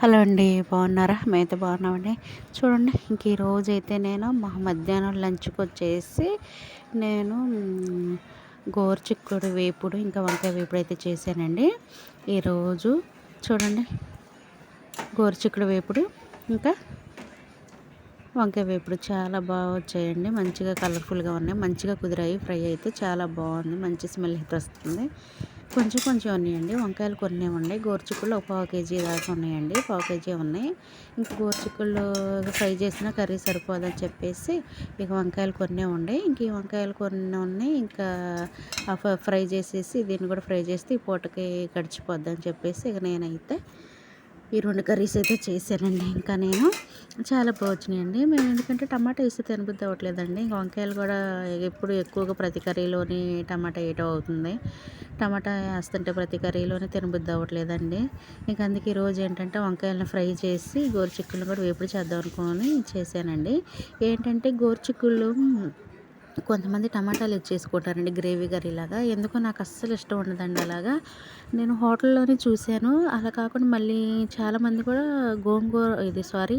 Hello అండి బాగున్నారా? మేమైతే బాగున్నామండి. చూడండి ఇంక ఈరోజు అయితే నేను మా మధ్యాహ్నం లంచ్కి వచ్చేసి నేను గోరుచిక్కుడు వేపుడు ఇంకా వంకాయ వేపుడు అయితే చేశానండి. ఈరోజు చూడండి గోరుచిక్కుడు వేపుడు ఇంకా వంకాయ వేపుడు చాలా బాగా వచ్చాయండి. మంచిగా కలర్ఫుల్గా ఉన్నాయి. మంచిగా కుదిరాయి. ఫ్రై అయితే చాలా బాగుంది. మంచి స్మెల్ అయితే వస్తుంది. కొంచెం కొంచెం ఉన్నాయండి. వంకాయలు కొన్ని ఉన్నాయి. గోరుచిక్కుళ్ళు ఒక పావు కేజీ దాకా ఉన్నాయండి. పావు కేజీ ఉన్నాయి. ఇంకా గోరుచిక్కుళ్ళు ఫ్రై చేసిన కర్రీ సరిపోదని చెప్పేసి ఇక వంకాయలు కొన్ని ఉన్నాయి. ఇంక ఈ వంకాయలు కొన్ని ఉన్నాయి. ఇంకా ఫ్రై చేసేసి దీన్ని కూడా ఫ్రై చేస్తే ఈ పూటకి గడిచిపోద్దని చెప్పేసి ఇక నేనైతే ఈ రెండు కర్రీస్ అయితే చేశానండి. ఇంకా నేను చాలా బాగున్నాయండి మేము ఎందుకంటే టమాటా వేస్తే తినబుద్ధి అవ్వట్లేదండి ఇంకా వంకాయలు కూడా ఎప్పుడు ఎక్కువగా ప్రతి కర్రీలోని టమాటా వేయటం అవుతుంది. టమాటా వేస్తుంటే ప్రతి కర్రీలోనే తినబుద్ధి అవ్వట్లేదండి ఇంకా అందుకే ఈరోజు ఏంటంటే వంకాయలను ఫ్రై చేసి గోరుచిక్కులు కూడా వేపుడు చేద్దాం అనుకొని చేశానండి. ఏంటంటే గోరుచిక్కుళ్ళు కొంతమంది టమాటాలు చేసుకుంటారండి గ్రేవీ కర్రీ లాగా. ఎందుకో నాకు అస్సలు ఇష్టం ఉండదండి అలాగా. నేను హోటల్లోనే చూశాను. అలా కాకుండా మళ్ళీ చాలామంది కూడా గోంగూర ఇది సారీ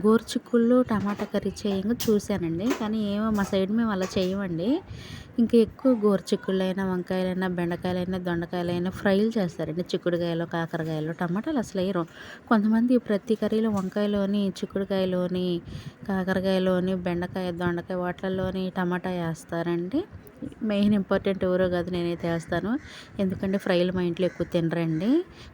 గోరుచిక్కుళ్ళు టమాటా కర్రీ చేయంగా చూశానండి. కానీ ఏమో మా సైడ్ మేము అలా చేయమండి. ఇంకా ఎక్కువ గోరుచిక్కుళ్ళైనా వంకాయలైనా బెండకాయలైనా దొండకాయలైనా ఫ్రైలు చేస్తారండి చిక్కుడుకాయలు కాకరకాయలు టమాటాలు అసలు వేయరు. కొంతమంది ప్రతి కర్రీలో వంకాయలోని చిక్కుడుకాయలోని కాకరకాయలోని బెండకాయ దొండకాయ వాటిల్లోని టమాటా వేస్తారండి. మెయిన్ ఇంపార్టెంట్ ఎవరో కాదు నేనైతే వేస్తాను ఎందుకంటే ఫ్రైలు మా ఇంట్లో ఎక్కువ తినరండి.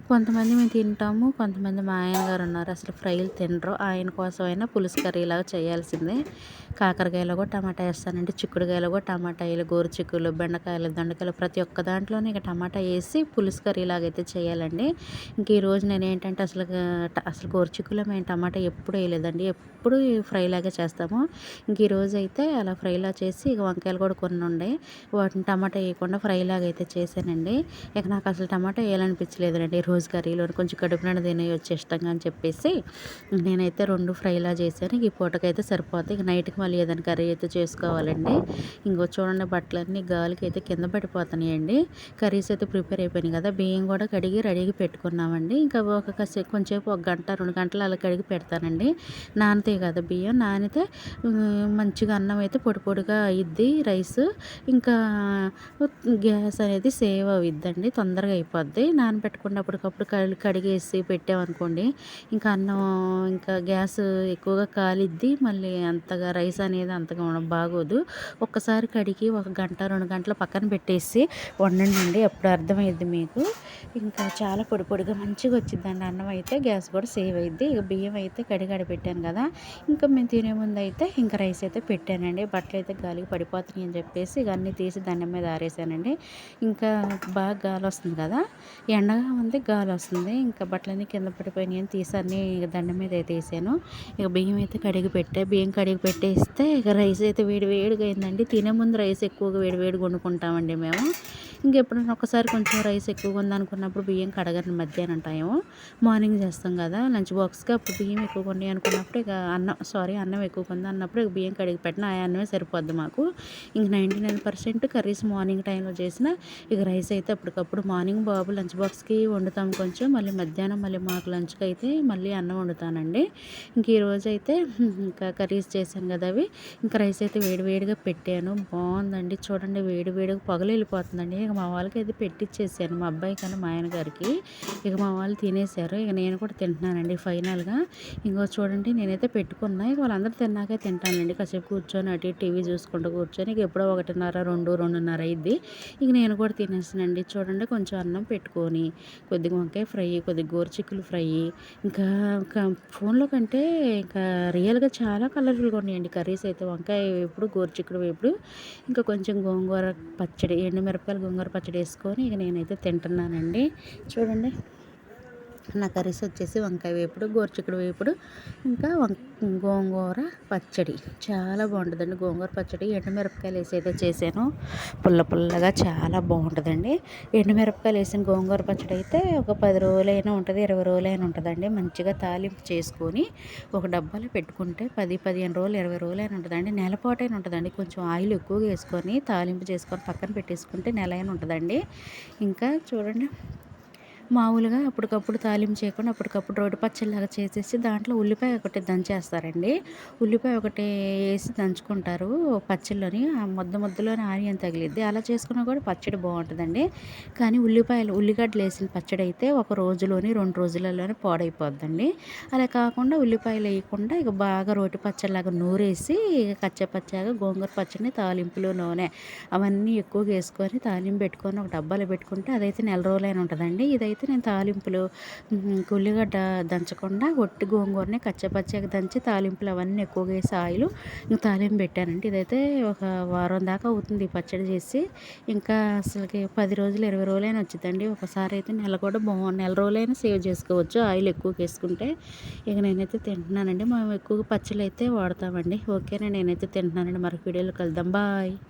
కొంతమంది మేము తింటాము కొంతమంది మా ఆయన గారు ఉన్నారు. అసలు ఫ్రైలు తినరు. ఆయన కోసమైనా పులుసు కర్రీ లాగా చేయాల్సిందే. కాకరకాయలో కూడా టమాటా వేస్తానండి. చిక్కుడుకాయలో కూడా టమాటాలు గోరు చిక్కులు బెండకాయలు దొండకాయలు ప్రతి ఒక్క దాంట్లోనే ఇక టమాటా వేసి పులుసు కర్రీ అయితే చేయాలండి. ఇంక ఈరోజు నేను ఏంటంటే అసలు అసలు గోరు చిక్కులో మేము టమాటా ఎప్పుడు వేయలేదండి. ఎప్పుడు ఫ్రైలాగా చేస్తాము. ఇంక ఈరోజు అయితే అలా ఫ్రైలా చేసి ఇక వంకాయలు కూడా కొన్ని ఉండే వాటిని టమాటా వేయకుండా ఫ్రైలాగా అయితే చేశానండి. ఇక నాకు అసలు టమాటా వేయాలనిపించలేదండి రోజు కర్రీలో కొంచెం కడుపు నిండా తినేయొచ్చు ఇష్టంగా అని చెప్పేసి నేనైతే రెండు ఫ్రైలా చేశాను. ఈ పూటకైతే సరిపోతాయి. ఇక నైట్కి మళ్ళీ ఏదైనా కర్రీ అయితే చేసుకోవాలండి. ఇంకో చూడండి బట్టలన్నీ గాలికి అయితే కింద పడిపోతున్నాయండి. కర్రీస్ అయితే ప్రిపేర్ అయిపోయినాయి కదా. బియ్యం కూడా కడిగి రెడీగా పెట్టుకున్నామండి. ఇంకా ఒక కొంచెంసేపు ఒక గంట రెండు గంటలు అలా కడిగి పెడతానండి. నానితే కదా బియ్యం. నానితే మంచిగా అన్నం అయితే పొడి పొడిగా ఇద్ది రైస్ ఇంకా గ్యాస్ అనేది సేవ్ అవుద్దండి తొందరగా అయిపోద్ది. నానబెట్టుకున్నప్పటికప్పుడు కడిగేసి పెట్టామనుకోండి ఇంకా అన్నం ఇంకా గ్యాస్ ఎక్కువగా కాలిద్ది మళ్ళీ అంతగా రైస్ అనేది అంతగా బాగోదు. ఒక్కసారి కడిగి ఒక గంట రెండు గంటల పక్కన పెట్టేసి వండండి అప్పుడు అర్థమైద్ది మీకు. ఇంకా చాలా పొడి పొడిగా మంచిగా వచ్చిందండి. అన్నం అయితే గ్యాస్ కూడా సేవ్ అయింది ఇక బియ్యం అయితే కడిగాడి పెట్టాను కదా. ఇంకా మేము తినే ముందు అయితే ఇంకా రైస్ అయితే పెట్టానండి. బట్టలు అయితే గాలికి పడిపోతున్నాయి అని చెప్పేసి ఇక అన్నీ తీసి దండం మీద ఆరేసానండి. ఇంకా బాగా గాలి వస్తుంది కదా. ఎండగా ఉంది గాలి వస్తుంది. ఇంకా బట్టలన్నీ కింద పడిపోయినాయి అని తీసి అన్నీ దండం మీద అయితే వేసాను. ఇక బియ్యం అయితే కడిగి పెట్టా. బియ్యం కడిగి పెట్టేస్తే ఇక రైస్ అయితే వేడి వేడిగా అయిందండి. తినే ముందు రైస్ ఎక్కువగా వేడి వేడిగా వండుకుంటామండి మేము. ఇంకెప్పుడైనా ఒకసారి కొంచెం రైస్ ఎక్కువగా ఉందనుకున్నప్పుడు బియ్యం కడగని మధ్యాహ్నం టైం మార్నింగ్ చేస్తాం కదా లంచ్ బాక్స్కి అప్పుడు బియ్యం ఎక్కువగా ఉన్నాయి అనుకున్నప్పుడు ఇక అన్నం సారీ అన్నం ఎక్కువగా ఉంది అన్నప్పుడు ఇక బియ్యం కడిగి పెట్టిన ఆ అన్నమే సరిపోద్ది మాకు. ఇంక ninety nine percent curries morning టైంలో చేసిన ఇక రైస్ అయితే అప్పటికప్పుడు మార్నింగ్ బాబు లంచ్ బాక్స్కి వండుతాం కొంచెం మళ్ళీ మధ్యాహ్నం మళ్ళీ మాకు లంచ్కి అయితే మళ్ళీ అన్నం వండుతానండి. ఇంక ఈరోజు అయితే ఇంకా కర్రీస్ చేశాను కదా అవి. ఇంకా రైస్ అయితే వేడి వేడిగా పెట్టాను. బాగుందండి. చూడండి వేడి వేడిగా పొగలు వెళ్ళిపోతుందండి. ఇక మా వాళ్ళకి అయితే పెట్టిచ్చేసాను. మా అబ్బాయి కానీ మా ఆయన గారికి ఇక మా వాళ్ళు తినేశారు ఇక నేను కూడా తింటున్నానండి ఫైనల్గా. ఇంకో చూడండి నేనైతే పెట్టుకున్నా. ఇక వాళ్ళందరూ తిన్నాకే తింటానండి కాసేపు కూర్చొని అటు టీవీ చూసుకుంటూ కూర్చొని ఇక ఎప్పుడో ఒకటిన్నర రెండు రెండున్నర అయింది. ఇక నేను కూడా తినేసానండి. చూడండి కొంచెం అన్నం పెట్టుకొని కొద్దిగా వంకాయ ఫ్రై కొద్దిగా గోరుచిక్కులు ఫ్రై ఇంకా ఫోన్లో కంటే ఇంకా రియల్గా చాలా కలర్ఫుల్గా ఉన్నాయండి కర్రీస్ అయితే. వంకాయ వేపుడు గోరుచిక్కుడు వేపుడు ఇంకా కొంచెం గోంగూర పచ్చడి ఎండుమిరపకాయలు గోంగూర పచ్చడి వేసుకొని ఇక నేనైతే తింటున్నానండి. చూడండి. నా కర్రీస్ వచ్చేసి వంకాయ వేపుడు గోరుచిక్కుడు వేపుడు ఇంకా గోంగూర పచ్చడి. చాలా బాగుంటుందండి గోంగూర పచ్చడి. ఎండుమిరపకాయలు వేసి అయితే చేశాను. పుల్ల పుల్లగా చాలా బాగుంటుందండి. ఎండుమిరపకాయలు వేసిన గోంగూర పచ్చడి అయితే ఒక పది రోజులైనా ఉంటుంది ఇరవై రోజులైనా ఉంటుందండి. మంచిగా తాలింపు చేసుకొని ఒక డబ్బాలో పెట్టుకుంటే పది పదిహేను రోజులు ఇరవై రోజులైనా ఉంటుందండి. నెలపాటైనా ఉంటుందండి. కొంచెం ఆయిల్ ఎక్కువగా వేసుకొని తాలింపు చేసుకొని పక్కన పెట్టేసుకుంటే నెల అయినా ఉంటుందండి. ఇంకా చూడండి. మామూలుగా అప్పటికప్పుడు తాలింపు చేయకుండా అప్పటికప్పుడు రోడ్డు పచ్చడిలాగా చేసేసి దాంట్లో ఉల్లిపాయ ఒకటి దంచేస్తారండి. ఉల్లిపాయ ఒకటి వేసి దంచుకుంటారు పచ్చళ్ళని. ఆ ముద్ద ముద్దలోనే ఆనియన్ తగిలిద్ది. అలా చేసుకున్నా కూడా పచ్చడి బాగుంటుందండి. కానీ ఉల్లిపాయలు ఉల్లిగడ్డలు వేసిన పచ్చడి అయితే ఒక రోజులోని రెండు రోజులలోనే పాడైపోద్దండి. అలా కాకుండా ఉల్లిపాయలు వేయకుండా ఇక బాగా రోటి పచ్చళ్ళగా నూరేసి కచ్చపచ్చగా గోంగూర పచ్చడిని తాలింపులు నూనె అవన్నీ ఎక్కువగా వేసుకొని తాలింపు పెట్టుకొని ఒక డబ్బాలో పెట్టుకుంటే అదైతే నెల రోజులైన ఉంటుందండి. ఇదైతే అయితే నేను తాలింపులు ఉల్లిగడ్డ దంచకుండా ఒట్టి గోంగూరని కచ్చపచ్చగా దంచి తాలింపులు అవన్నీ ఎక్కువగా వేసి ఆయిల్ తాలింపు పెట్టానండి. ఇదైతే ఒక వారం దాకా అవుతుంది పచ్చడి చేసి. ఇంకా అసలుకి పది రోజులు ఇరవై రోజులైనా వచ్చిందండి. ఒకసారి అయితే నెల కూడా బాగుంది నెల రోజులైనా సేవ్ చేసుకోవచ్చు. ఆయిల్ ఎక్కువ వేసుకుంటే ఇక నేనైతే తింటున్నానండి. మేము ఎక్కువగా పచ్చళ్ళు అయితే వాడతామండి. ఓకేనా? నేనైతే తింటున్నానండి. మరొక వీడియోలో కలుద్దాం. బాయ్.